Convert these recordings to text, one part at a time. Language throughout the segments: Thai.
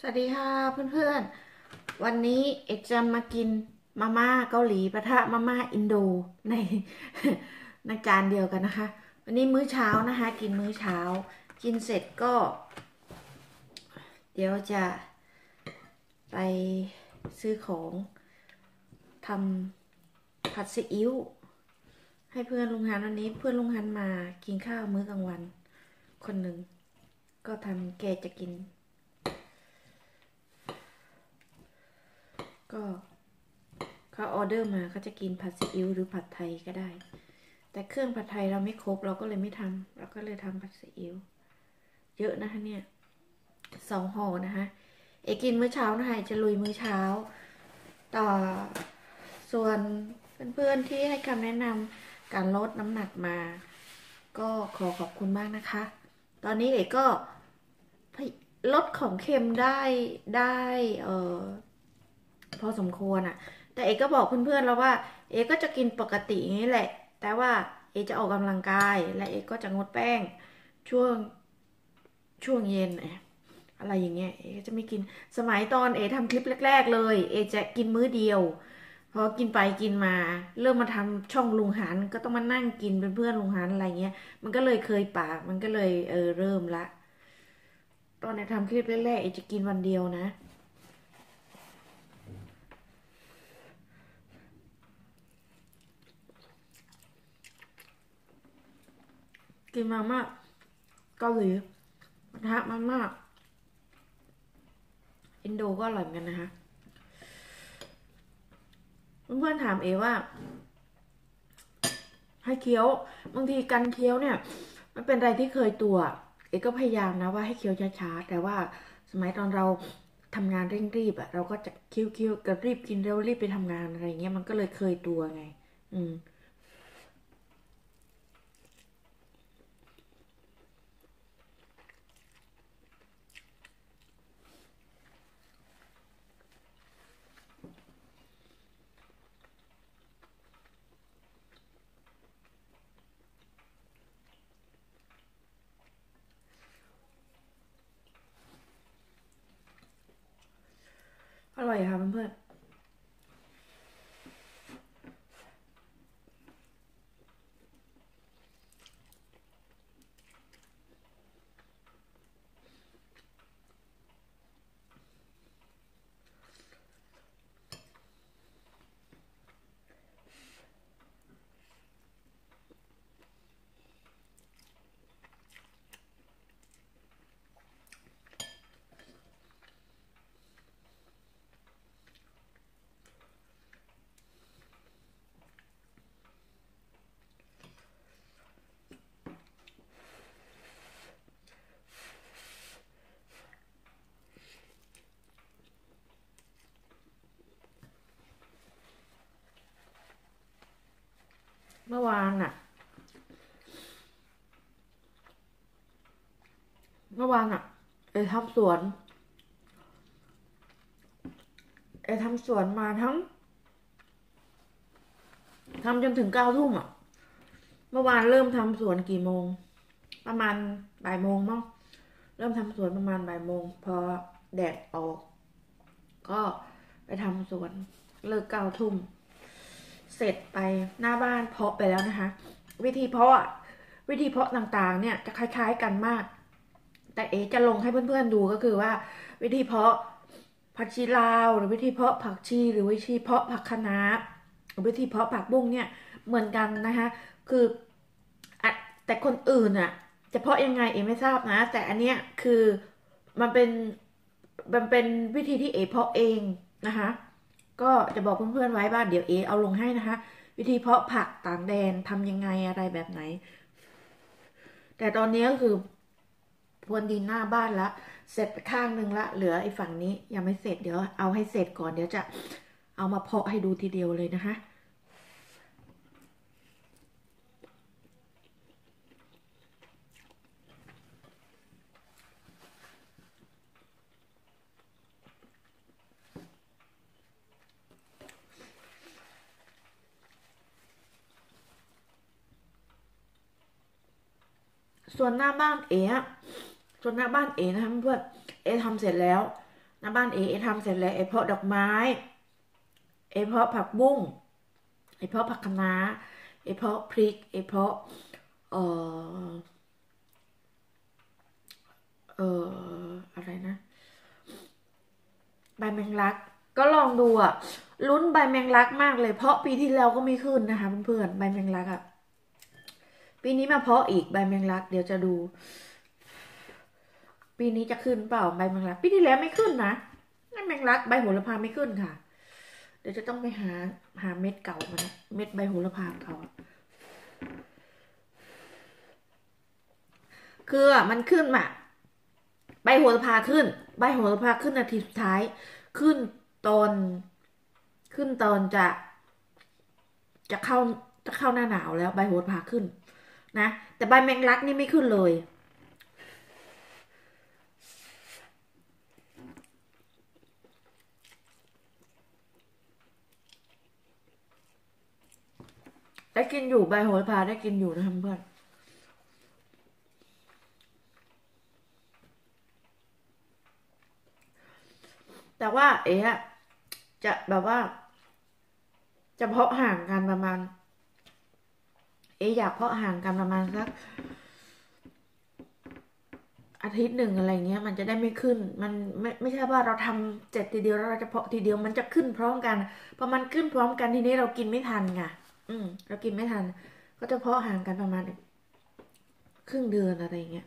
สวัสดีค่ะเพื่อนๆ วันนี้เอกจะมากินมาม่าเกาหลีปะทะมาม่าอินโดในในจานเดียวกันนะคะ วันนี้มื้อเช้านะคะ กินมื้อเช้า กินเสร็จก็ เดี๋ยวจะไปซื้อของทำผัดซีอิ๊วให้เพื่อนลุงฮันวันนี้เพื่อนลุงฮันมากินข้าวมื้อกลางวัน คนหนึ่งก็ทำแกจะกิน ก็เขาออเดอร์มาเขาจะกินผัดซีอิ๊วหรือผัดไทยก็ได้ แต่เครื่องผัดไทยเราไม่ครบเราก็เลยไม่ทำเราก็เลยทำผัดซีอิ๊วเยอะนะคะเนี่ยสองห่อนะคะเอกินมื้อเช้านะคะจะลุยมื้อเช้า ต่อส่วนเพื่อนๆที่ให้คำแนะนำการลดน้ำหนักมา ก็ขอขอบคุณมากนะคะ ตอนนี้เอกก็ลดของเค็มได้ได้เออ พอสมควรอะแต่เอกก็บอกเพื่อนๆแล้วว่า เอกก็จะกินปกติอย่างนี้แหละ แต่ว่าเอกจะออกกำลังกายและเอกก็จะงดแป้งช่วงช่วงเย็นอะไรอย่างเงี้ย เอกจะไม่กินสมัยตอนเอกทำคลิปแรก ๆ เลย เอกจะกินมื้อเดียวพอกินไปกินมา เริ่มมาทำช่องลุงหันก็ต้องมานั่งกินเป็นเพื่อนลุงหันอะไรเงี้ย มันก็เลยเคยปากมันก็เลยเออเริ่มละ ตอนเอกทำคลิปแรกๆเอกจะกินวันเดียวนะ กินมาม่าเกาหลีกระทะมาม่าอินโดก็อร่อยเหมือนกันนะคะ เพื่อนๆถามเอว่า ให้เคี้ยว บางทีการเคี้ยวเนี่ย มันเป็นอะไรที่เคยตัว เอก็พยายามนะว่าให้เคี้ยวช้าๆ แต่ว่าสมัยตอนเราทำงานเร่งรีบอะเราก็จะเคี้ยวเคี้ยวกับรีบกินเร็วรีบไปทำงานอะไรเงี้ยมันก็เลยเคยตัวไง อืม อร่อ เมื่อวานอะเมื่อวานอะเอทำสวนเอทำสวนมาทั้งทำจนถึงเก้าทุ่มอะ เมื่อวานเริ่มทำสวนกี่โมง ประมาณบ่ายโมงมั้งเริ่มทำสวนประมาณบ่ายโมง พอแดดออก ก็ไปทำสวนเลิกเก้าทุ่ม เสร็จไปหน้าบ้านเพาะไปแล้วนะคะ วิธีเพาะอะวิธีเพาะต่างๆ เนี่ยจะคล้าย ๆกันมาก แต่เอจะลงให้เพื่อนๆดูก็คือว่า วิธีเพาะผักชีลาวหรือวิธีเพาะผักชีหรือวิธีเพาะผักคะน้าหรือวิธีเพาะผักบุ้งเนี่ยเหมือนกันนะคะคือแต่คนอื่นอะจะเพาะยังไงเอไม่ทราบนะ แต่อันเนี้ยคือมันเป็นมันเป็นวิธีที่เอเพาะเองนะคะ ก็จะบอกเพื่อนๆไว้ว่าเดี๋ยวเอเอาลงให้นะคะ วิธีเพาะผักต่างแดนทำยังไงอะไรแบบไหน แต่ตอนนี้ก็คือพรวนดินหน้าบ้านละ เสร็จไปข้างหนึ่งละ เหลือไอ้ฝั่งนี้ยังไม่เสร็จเดี๋ยวเอาให้เสร็จก่อนเดี๋ยวจะเอามาเพาะให้ดูทีเดียวเลยนะคะ ส่วนหน้าบ้านเอ๋อะส่วนหน้าบ้านเอ๋นะคะเพื่อนเอ๋ทำเสร็จแล้ว หน้าบ้านเอเอทำเสร็จแล้วเอเพาะดอกไม้ เอเพาะผักบุ้งเอเพาะผักคะน้าเอเพาะพริก เอเพาะเอ่อเอออะไรนะ ใบแมงลัก ก็ลองดูอะลุ้นใบแมงลักมากเลย เพราะปีที่แล้วก็ไม่ขึ้นนะคะเพื่อนๆใบแมงลักอะ ปีนี้มาเพาะอีกใบแมงลัก เดี๋ยวจะดู ปีนี้จะขึ้นเปล่าใบแมงลัก ปีที่แล้วไม่ขึ้นนะใบแมงลักใบโหระพาไม่ขึ้นค่ะ เดี๋ยวจะต้องไปหาหาเม็ดเก่ามานะเม็ดใบโหระพาเขาคือมันขึ้นมาใบโหระพาขึ้น ใบโหระพาขึ้นนาทีสุดท้าย ขึ้นตอนขึ้นตอนจะ จะเข้าจะเข้าหน้าหนาวแล้วใบโหระพาขึ้น นะแต่ใบแมงลักนี่ไม่ขึ้นเลยได้กินอยู่ใบโหระพาได้กินอยู่นะคะเพื่อนแต่ว่าเอ๊ะจะแบบว่า จะเพาะห่างกันประมาณ เอ๊อยากเพาะห่างกันประมาณสักอาทิตย์หนึ่งอะไรเงี้ย มันจะได้ไม่ขึ้น มันไม่ไม่ใช่ว่าเราทำเสร็จทีเดียวแล้วเราจะเพาะทีเดียวมันจะขึ้นพร้อมกันพอมันขึ้นพร้อมกันทีนี้เรากินไม่ทันไงอืม เรากินไม่ทัน ก็จะเพาะห่างกันประมาณครึ่งเดือนอะไรเงี้ย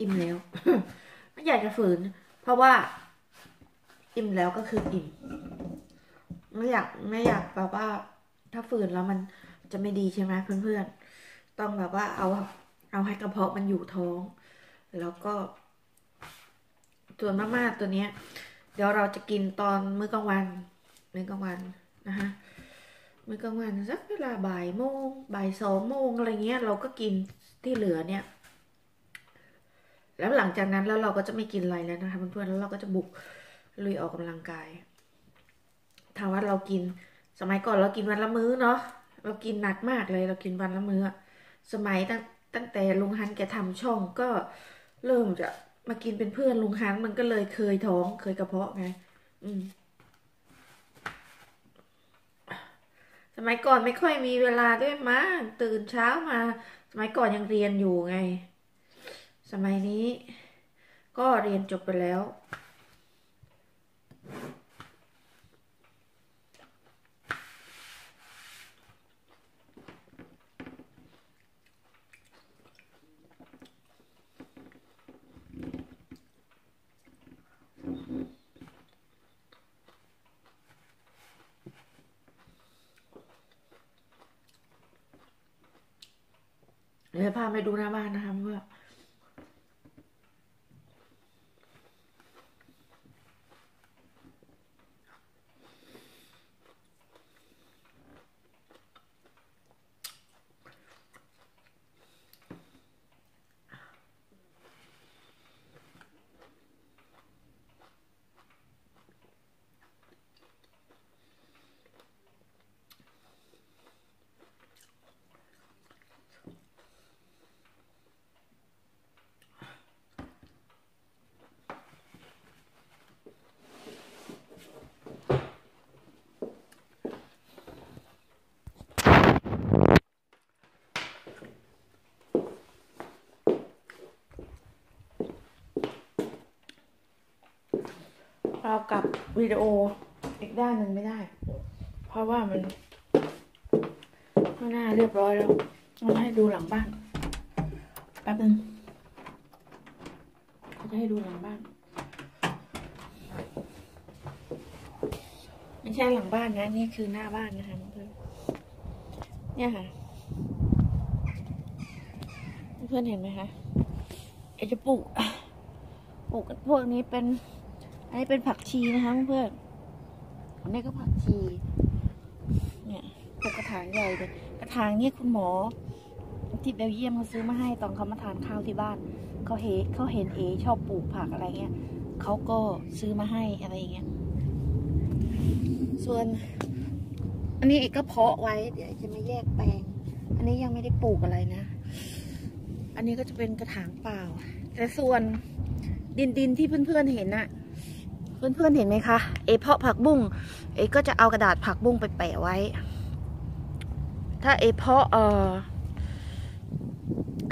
อิ่มแล้ว ไม่อยากจะฝืน เพราะว่า อิ่มแล้วก็คืออิ่ม ไม่อยากไม่อยากแบบว่า ถ้าฝืนแล้วมันจะไม่ดีใช่ไหมเพื่อนๆ ต้องแบบว่าเอาเอาให้กระเพาะมันอยู่ท้อง แล้วก็ส่วนมาม่าตัวเนี้ย เดี๋ยวเราจะกินตอนมื้อกลางวันมื้อกลางวันนะคะมื้อกลางวันสักเวลาบ่ายโมงบ่ายสองโมงอะไรเงี้ย เราก็กินที่เหลือเนี่ย แล้วหลังจากนั้นแล้วเราก็จะไม่กินอะไรแล้วนะคะเพื่อนๆแล้วเราก็จะบุกลุยออกกำลังกายถามว่าเรากินสมัยก่อนเรากินวันละมื้อเนาะเรากินหนักมากเลยเรากินวันละมื้อ สมัยตั้งตั้งแต่ลุงฮันแกทำช่องก็เริ่มจะมากินเป็นเพื่อนลุงฮันมันก็เลยเคยท้องเคยกระเพาะไงอืมสมัยก่อนไม่ค่อยมีเวลาด้วยมั้งตื่นเช้ามา สมัยก่อนยังเรียนอยู่ไง สมัยนี้ก็เรียนจบไปแล้ว เดี๋ยวพาไปดูหน้าบ้านนะคะเพื่อน เอากลับวิดีโออีกด้านหนึ่งไม่ได้ เพราะว่ามันข้างหน้าเรียบร้อยแล้วเราให้ดูหลังบ้านแป๊บนึงเขาจะให้ดูหลังบ้านไม่ใช่หลังบ้านนะนี่คือหน้าบ้านนะคะเพื่อนเนี่ยค่ะเพื่อนเห็นไหมคะเอจะปลูกปลูกพวกนี้เป็น อันนี้เป็นผักชีนะคะเพื่อนอันนี้ก็ผักชี เนี่ยเป็นกระถางใหญ่เลยกระถางเนี่ยคุณหมอที่เบลเยียมเขาซื้อมาให้ตอนเขามาทานข้าวที่บ้านเขาเห็นเขาเห็นเอชอบปลูกผักอะไรเงี้ยเขาก็ซื้อมาให้อะไรอย่างเงี้ยส่วน อันนี้เอกก็เพาะไว้ เดี๋ยวจะมาแยกแปลง อันนี้ยังไม่ได้ปลูกอะไรนะ อันนี้ก็จะเป็นกระถางเปล่า แต่ส่วนดินดินที่เพื่อนๆเห็นน่ะ เพื่อนๆเห็นไหมคะเอเพาะผักบุ้งเอก็จะเอากระดาษผักบุ้งไปแปะไว้ ถ้าเอเพาะเอ่อ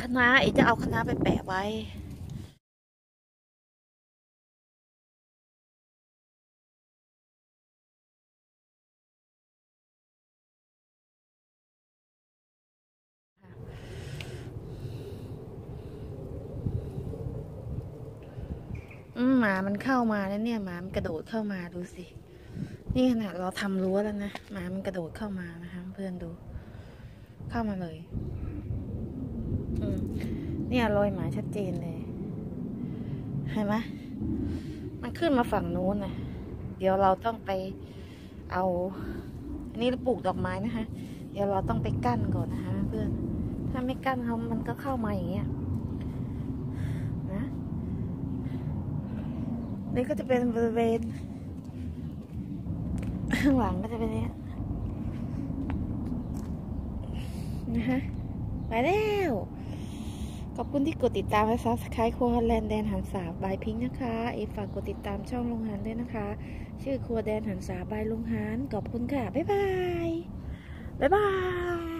คะน้าเอจะเอาคะน้าไปแปะไว้ อืม หมามันเข้ามาแล้วเนี่ยหมามันกระโดดเข้ามาดูสิ นี่ขนาดเราทำรั้วแล้วนะหมามันกระโดดเข้ามานะคะ เพื่อนดู เข้ามาเลย อืมเนี่ยรอยหมาชัดเจนเลยเห็นไหมมันขึ้นมาฝั่งนู้นนะเดี๋ยวเราต้องไปเอา อันนี้เราปลูกดอกไม้นะคะ เดี๋ยวเราต้องไปกั้นก่อนนะคะ เพื่อน ถ้าไม่กั้นเขามันก็เข้ามาอย่างเงี้ยนะ นี่ก็จะเป็นบริเวณข้างหลังก็จะเป็นเนี้ยนะฮะไปแล้ว ขอบคุณที่กดติดตามและซับสไครต์ครัวฮอลแลนด์แดนหันษาบายพิงนะคะเอฝากกดติดตามช่องลุงหานด้วยนะคะ ชื่อครัวแดนหันษาบายลุงหานขอบคุณค่ะ บ๊ายบาย บ๊ายบาย